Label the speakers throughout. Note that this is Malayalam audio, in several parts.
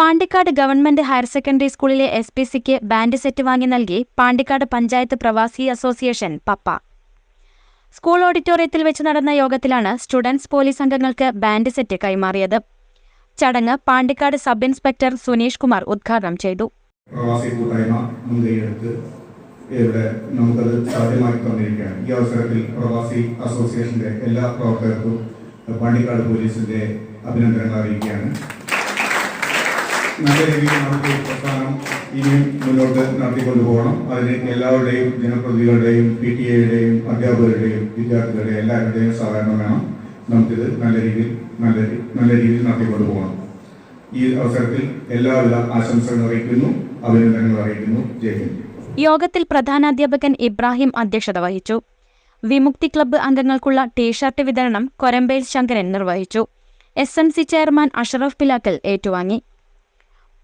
Speaker 1: Pandikkad government higher secondary സ്കൂളിലെ എസ് പി സിക്ക് ബാൻഡ് സെറ്റ് വാങ്ങി നൽകി പാണ്ടിക്കാട് പഞ്ചായത്ത് പ്രവാസി അസോസിയേഷൻ പപ്പ. സ്കൂൾ ഓഡിറ്റോറിയത്തിൽ വെച്ച് നടന്ന യോഗത്തിലാണ് സ്റ്റുഡൻസ് പോലീസ് അംഗങ്ങൾക്ക് ബാൻഡ് സെറ്റ് കൈമാറിയത്. ചടങ്ങ് പാണ്ടിക്കാട് സബ് ഇൻസ്പെക്ടർ സുനീഷ് കുമാർ ഉദ്ഘാടനം ചെയ്തു.
Speaker 2: പ്രവാസി കൂട്ടായ്മ മുൻകൈയെടുത്ത് ഇവിടെ നമുക്കത് സാധ്യമാക്കി ഈ അവസരത്തിൽ പ്രവാസി അസോസിയേഷന്റെ എല്ലാ പ്രവർത്തകർക്കും പാണ്ടിക്കാട് പോലീസിന്റെ അഭിനന്ദനങ്ങൾ അറിയിക്കുകയാണ്. നല്ല രീതിയിൽ നമുക്ക് പ്രസ്ഥാനം ഇനിയും മുന്നോട്ട് നടത്തിക്കൊണ്ടുപോകണം. അതിന് എല്ലാവരുടെയും ജനപ്രതിനിധികളുടെയും പി ടി എയുടെയും അധ്യാപകരുടെയും വിദ്യാർത്ഥികളുടെയും എല്ലാവരുടെയും സഹകരണം വേണം. നമുക്കിത് നല്ല രീതിയിൽ നല്ല നല്ല രീതിയിൽ നടത്തിക്കൊണ്ടു പോകണം ഈ അവസരത്തിൽ എല്ലാവിധ ആശംസകൾ അറിയിക്കുന്നു. അഭിനന്ദനങ്ങൾ അറിയിക്കുന്നു. ജയ്
Speaker 1: യോഗത്തിൽ പ്രധാനാധ്യാപകൻ ഇബ്രാഹിം അധ്യക്ഷത വഹിച്ചു. വിമുക്തി ക്ലബ്ബ് അംഗങ്ങൾക്കുള്ള ടീഷർട്ട് വിതരണം കൊരമ്പേൽ ശങ്കരൻ നിർവഹിച്ചു. S M C chairman Ashraf Pilakkal ഏറ്റുവാങ്ങി.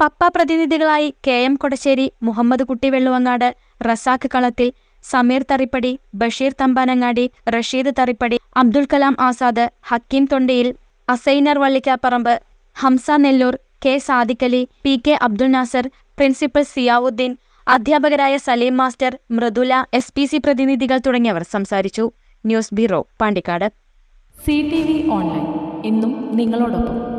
Speaker 1: പപ്പ പ്രതിനിധികളായി കെ എം കൊടശ്ശേരി മുഹമ്മദ് കുട്ടി Velluvangad Razak Kalathil Sameer Tharippadi Basheer Thampanangadi Rasheed Tharippadi Abdul Kalam Azad Hakeem Thondiyil Asainar Vallikkaparamba Hamza Nellur K Sadiqali P K Abdul Nasar principal Ziyauddin അധ്യാപകരായ Saleem master Mridula S P C പ്രതിനിധികൾ തുടങ്ങിയവർ സംസാരിച്ചു. News bureau Pandikkad.
Speaker 3: C T V online. ഇന്നും നിങ്ങളോടൊപ്പം.